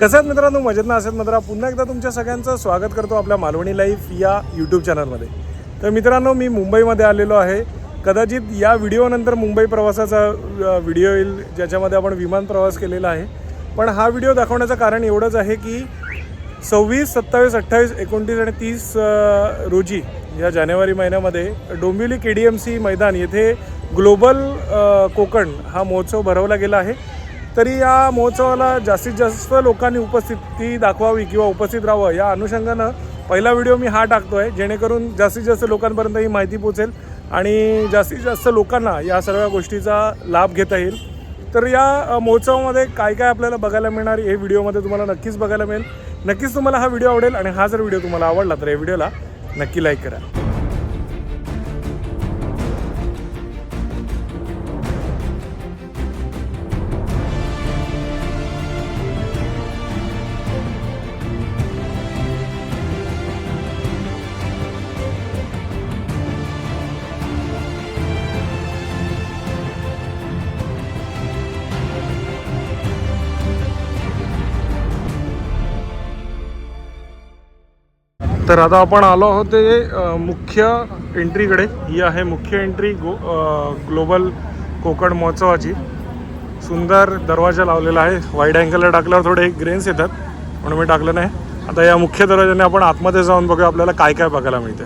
कसं आहेत मित्रांनो? मजेत ना? असेल मित्रा पुन्हा एकदा तुमच्या सगळ्यांचं स्वागत करतो आपल्या मालवणी लाईफ या यूट्यूब चॅनलमध्ये तर मित्रांनो मी मुंबईमध्ये आलेलो आहे. कदाचित या व्हिडिओनंतर मुंबई प्रवासाचा व्हिडिओ येईल ज्याच्यामध्ये आपण विमान प्रवास केलेला आहे. पण हा व्हिडिओ दाखवण्याचं कारण एवढंच आहे की सव्वीस सत्तावीस अठ्ठावीस एकोणतीस आणि तीस रोजी या जानेवारी महिन्यामध्ये Dombivli K D M C मैदान येथे ग्लोबल कोकण हा महोत्सव भरवला गेला आहे. तरी या महोत्सवाला जास्तीत जास्त लोकांनी उपस्थिती दाखवावी किंवा उपस्थित राहावं या अनुषंगानं पहिला व्हिडिओ मी हा टाकतो आहे जेणेकरून जास्तीत जास्त लोकांपर्यंत ही माहिती पोचेल आणि जास्तीत जास्त लोकांना या सर्व गोष्टीचा लाभ घेता येईल. तर या महोत्सवामध्ये काय काय आपल्याला बघायला मिळणार हे व्हिडिओमध्ये तुम्हाला नक्कीच बघायला मिळेल. नक्कीच तुम्हाला हा व्हिडिओ आवडेल आणि हा जर व्हिडिओ तुम्हाला आवडला तर या व्हिडिओला नक्की लाईक करा. तर आता आपण आलो आहोत ते मुख्य एंट्रीकडे. ही आहे मुख्य एंट्री गो ग्लोबल कोकण महोत्सवाची. सुंदर दरवाजा लावलेला आहे. वाईड अँगलला टाकल्यावर थोडे ग्रेन्स येतात म्हणून मी टाकलं नाही. आता या मुख्य दरवाजाने आपण आतमध्ये जाऊन बघूया आपल्याला काय काय बघायला मिळतं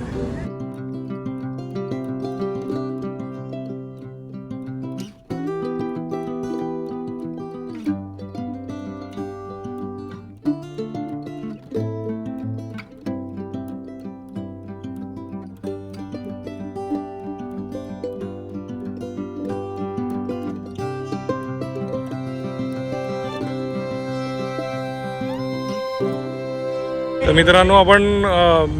तर मित्रांनो आपण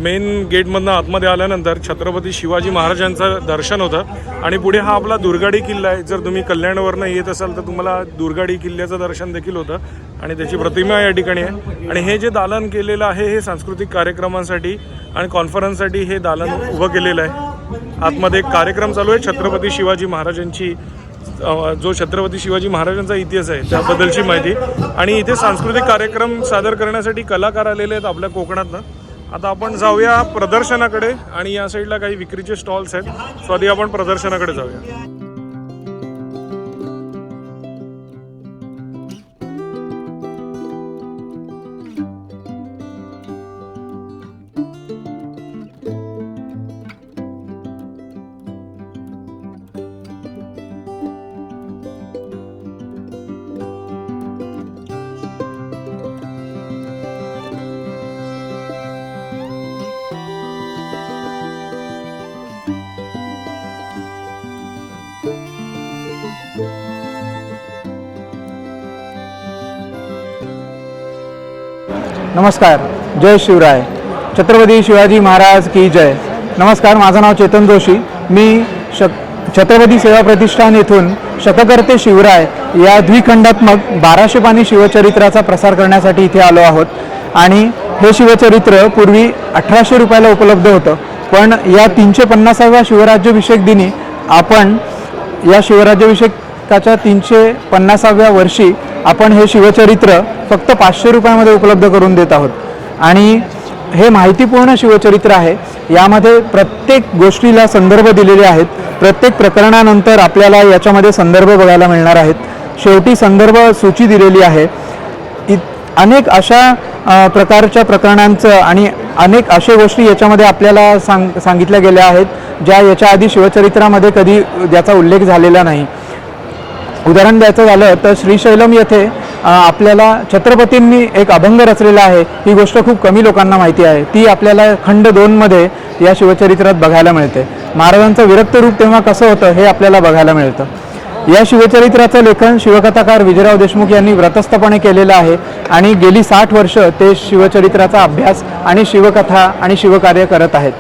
मेन गेटमधनं आतमध्ये आल्यानंतर छत्रपती शिवाजी महाराजांचं दर्शन होतं. आणि पुढे हा आपला दुर्गाडी किल्ला आहे. जर तुम्ही कल्याणवरनं येत असाल तर तुम्हाला दुर्गाडी किल्ल्याचं दर्शन देखील होतं. आणि त्याची प्रतिमा या ठिकाणी आहे. आणि हे जे दालन केलेलं आहे हे सांस्कृतिक कार्यक्रमांसाठी आणि कॉन्फरन्ससाठी हे दालन उभं केलेलं आहे. आतमध्ये एक कार्यक्रम चालू आहे. छत्रपती शिवाजी महाराजांची जो छत्रपती शिवाजी महाराजांचा इतिहास आहे त्याबद्दलची माहिती. आणि इथे सांस्कृतिक कार्यक्रम सादर करण्यासाठी कलाकार आलेले आहेत आपल्या कोकणातनं. आता आपण जाऊया प्रदर्शनाकडे आणि या साईडला काही विक्रीचे स्टॉल्स आहेत. सो आधी आपण प्रदर्शनाकडे जाऊया. नमस्कार जय शिवराय. छत्रपती शिवाजी महाराज की जय. नमस्कार माझं नाव चेतन जोशी. मी शक छत्रपती सेवा प्रतिष्ठान येथून शतकर्ते शिवराय या द्विखंडात्मक बाराशे पाणी शिवचरित्राचा प्रसार करण्यासाठी इथे आलो आहोत. आणि हे शिवचरित्र पूर्वी अठराशे रुपयाला उपलब्ध होतं. पण या तीनशे पन्नासाव्या शिवराज्याभिषेक दिनी आपण या शिवराज्याभिषेकाच्या तीनशे पन्नासाव्या वर्षी आपण हे शिवचरित्र फक्त पाचशे रुपयामध्ये उपलब्ध करून देत आहोत. आणि हे माहितीपूर्ण शिवचरित्र आहे. यामध्ये प्रत्येक गोष्टीला संदर्भ दिलेले आहेत. प्रत्येक प्रकरणानंतर आपल्याला याच्यामध्ये संदर्भ बघायला मिळणार आहेत. शेवटी संदर्भ सूची दिलेली आहे. इत अनेक अशा प्रकारच्या प्रकरणांचं आणि अनेक अशा गोष्टी याच्यामध्ये आपल्याला सांग सांगितल्या गेल्या आहेत ज्या याच्या आधी शिवचरित्रामध्ये कधी ज्याचा उल्लेख झालेला नाही. उदाहरण द्यायचं झालं तर श्रीशैलम येथे आपल्याला छत्रपतींनी एक अभंग रचलेला आहे. ही गोष्ट खूप कमी लोकांना माहिती आहे. ती आपल्याला खंड दोनमध्ये या शिवचरित्रात बघायला मिळते. महाराजांचं विरक्त रूप तेव्हा कसं होतं हे आपल्याला बघायला मिळतं. या शिवचरित्राचं लेखन शिवकथाकार विजयराव देशमुख यांनी व्रतस्थपणे केलेलं आहे आणि गेली साठ वर्ष ते शिवचरित्राचा अभ्यास आणि शिवकथा आणि शिवकार्य करत आहेत.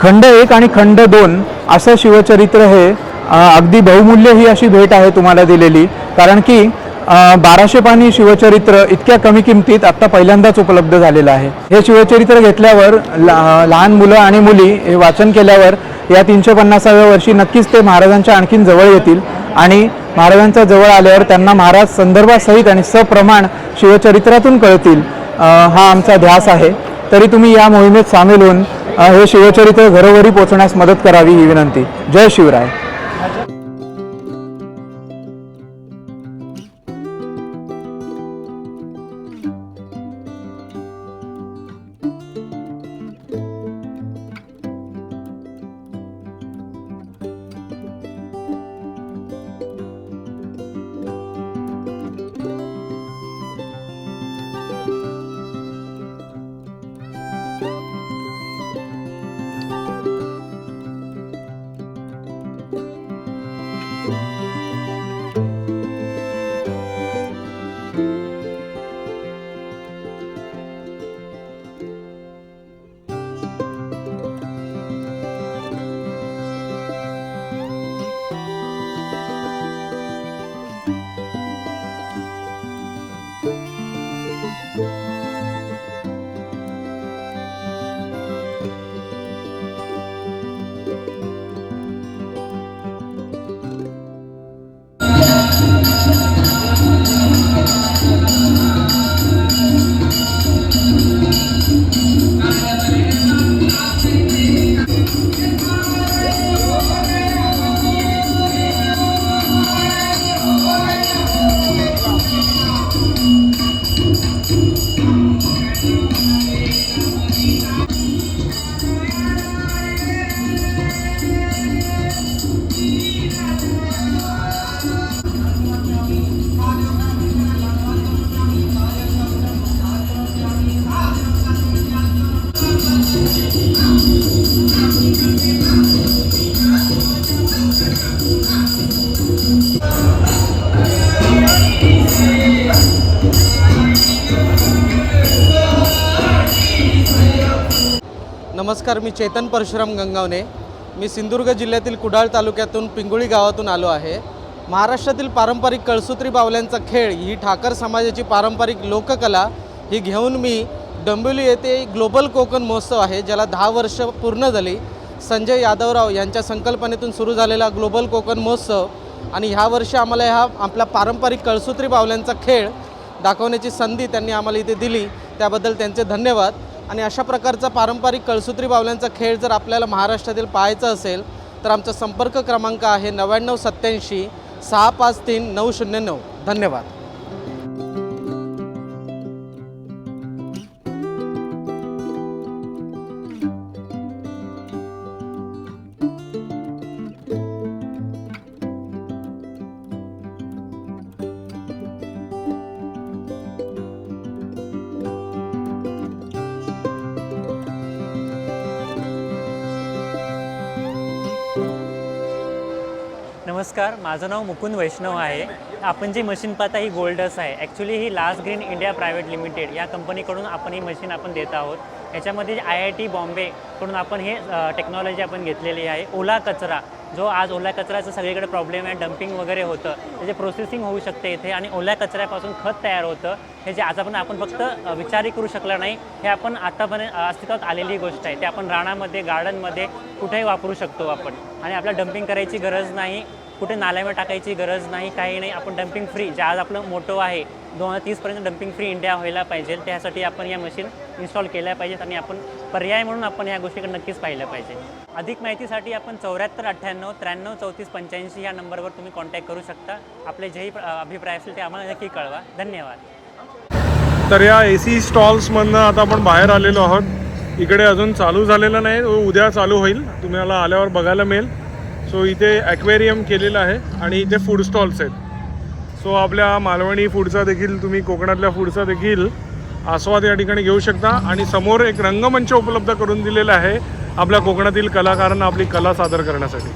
खंड एक आणि खंड दोन असं शिवचरित्र हे अगदी बहुमूल्य ही अशी भेट आहे तुम्हाला दिलेली. कारण की बाराशे पाणी शिवचरित्र इतक्या कमी किमतीत आत्ता पहिल्यांदाच उपलब्ध झालेलं आहे. हे शिवचरित्र घेतल्यावर ला लहान मुलं आणि मुली हे वाचन केल्यावर या तीनशे पन्नासाव्या वर्षी नक्कीच ते महाराजांच्या आणखीन जवळ येतील. आणि महाराजांच्या जवळ आल्यावर त्यांना महाराज संदर्भासहित आणि सप्रमाण शिवचरित्रातून कळतील हा आमचा ध्यास आहे. तरी तुम्ही या मोहिमेत सामील होऊन हे शिवचरित्र घरोघरी पोहोचण्यास मदत करावी ही विनंती. जय शिवराय. नमस्कार मी चेतन परशुराम गंगावने मी सिंधुदुर्ग जिल्ह्यातील कुडाळ तालुक्यातून पिंगुळी गावातून आलो आहे. महाराष्ट्रातील पारंपरिक कळसूत्री बावल्यांचा खेळ ही ठाकर समाजाची पारंपरिक लोककला ही घेऊन मी डंबिवली येथे ग्लोबल कोकण महोत्सव आहे ज्याला दहा वर्ष पूर्ण झाली. संजय यादवराव यांच्या संकल्पनेतून सुरू झालेला ग्लोबल कोकण महोत्सव आणि ह्या वर्षी आम्हाला ह्या आपला पारंपरिक कळसूत्री बावल्यांचा खेळ दाखवण्याची संधी त्यांनी आम्हाला इथे दिली. त्याबद्दल त्यांचे धन्यवाद. आणि अशा प्रकारचा पारंपरिक कळसूत्री बावल्यांचा खेळ जर आपल्याला महाराष्ट्रातील पाहायचा असेल तर आमचा संपर्क क्रमांक आहे नव्याण्णव सत्याऐंशी सहा पाच तीन नऊ शून्य नऊ. धन्यवाद. नमस्कार माझं नाव मुकुंद वैष्णव आहे. आपण जी मशीन पाहता ही गोल्डस आहे. ॲक्च्युली ही last green India private limited या कंपनीकडून आपण ही मशीन आपण देत आहोत. याच्यामध्ये आय आय टी बॉम्बेकडून आपण हे टेक्नॉलॉजी आपण घेतलेली आहे. ओला कचरा जो आज ओला कचऱ्याचा सगळीकडे प्रॉब्लेम आहे डम्पिंग वगैरे होतं त्याचे प्रोसेसिंग होऊ शकते इथे आणि ओल्या कचऱ्यापासून खत तयार होतं. हे जे आज आपण आपण फक्त विचारही करू शकला नाही. हे आपण आतापर्यंत अस्तित्वात आलेली गोष्ट आहे. ते आपण रानामध्ये गार्डनमध्ये कुठेही वापरू शकतो आपण. आणि आपल्याला डम्पिंग करायची गरज नाही. कुठे नाल्यामध्ये टाकायची गरज नाही काही नाही. आपण डम्पिंग फ्री जे आज आपलं मोटो आहे दोन हजार तीसपर्यंत डम्पिंग फ्री इंडिया व्हायला पाहिजे. त्यासाठी आपण या मशीन इन्स्टॉल केल्या पाहिजेत आणि आपण पर्याय म्हणून आपण या गोष्टीकडे नक्कीच पाहिलं पाहिजे. अधिक माहितीसाठी आपण चौऱ्याहत्तर अठ्ठ्याण्णव त्र्याण्णव चौतीस पंच्याऐंशी या नंबरवर तुम्ही कॉन्टॅक्ट करू शकता. आपले जेही अभिप्राय असतील ते आम्हाला नक्की कळवा. धन्यवाद. तर या ए सी स्टॉल्समधनं आता आपण बाहेर आलेलो आहोत. इकडे अजून चालू झालेलं नाही उद्या चालू होईल. तुम्हाला आल्यावर बघायला मिळेल. सो इथे ॲक्वेरियम केलेलं आहे आणि इथे फूड स्टॉल्स आहेत. सो आपल्या मालवणी फूडचा देखील तुम्ही कोकणातल्या फूडचा देखील आस्वाद या ठिकाणी घेऊ शकता. आणि समोर एक रंगमंच उपलब्ध करून दिलेला आहे आपल्या कोकणातील कलाकारांना आपली कला सादर करण्यासाठी.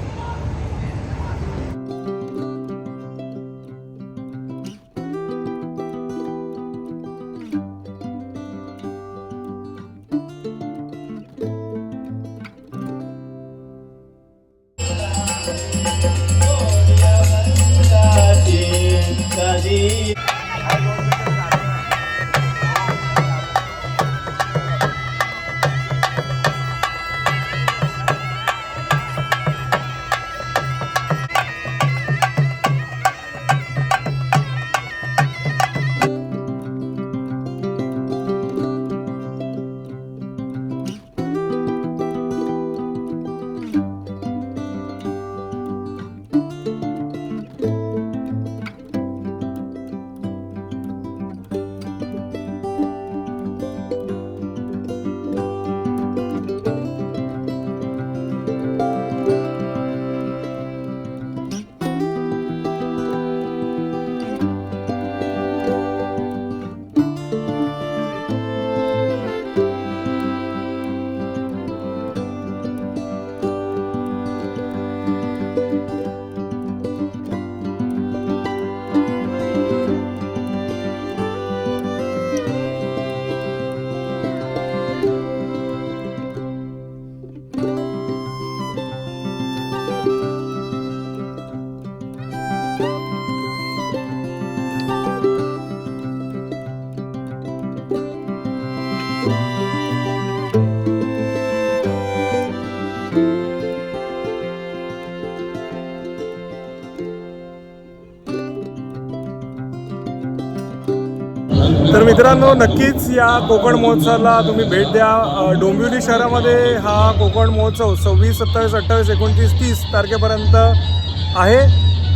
तर मित्रांनो नक्कीच या कोकण महोत्सवाला तुम्ही भेट द्या. डोंबिवली शहरामध्ये हा कोकण महोत्सव सव्वीस सत्तावीस अठ्ठावीस एकोणतीस तीस तारखेपर्यंत आहे.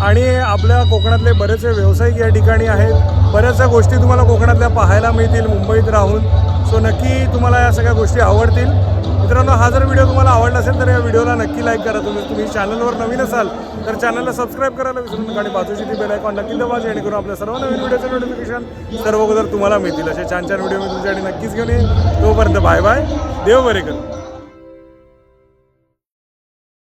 आणि आपल्या कोकणातले बरेचसे व्यावसायिक या ठिकाणी आहेत. बऱ्याचशा गोष्टी तुम्हाला कोकणातल्या पाहायला मिळतील मुंबईत राहून. सो नक्की तुम्हाला या सगळ्या गोष्टी आवडतील. मित्रांनो हा जर व्हिडिओ तुम्हाला आवडला असेल तर या व्हिडिओला नक्की लाईक करा. तुम्ही तुम्ही चॅनलवर नवीन असाल तर चॅनलला सबस्क्राईब करायला विसरू नका आणि बाजूची ती बेल आयकॉन नक्की दबा जेणेकरून आपल्या सर्व नवीन व्हिडिओचं नोटिफिकेशन सर्व अगोदर तुम्हाला मिळतील. असे छान छान व्हिडिओ मी तुमच्यासाठी नक्कीच घेऊन येईन. तोपर्यंत बाय बाय देव बरे कर.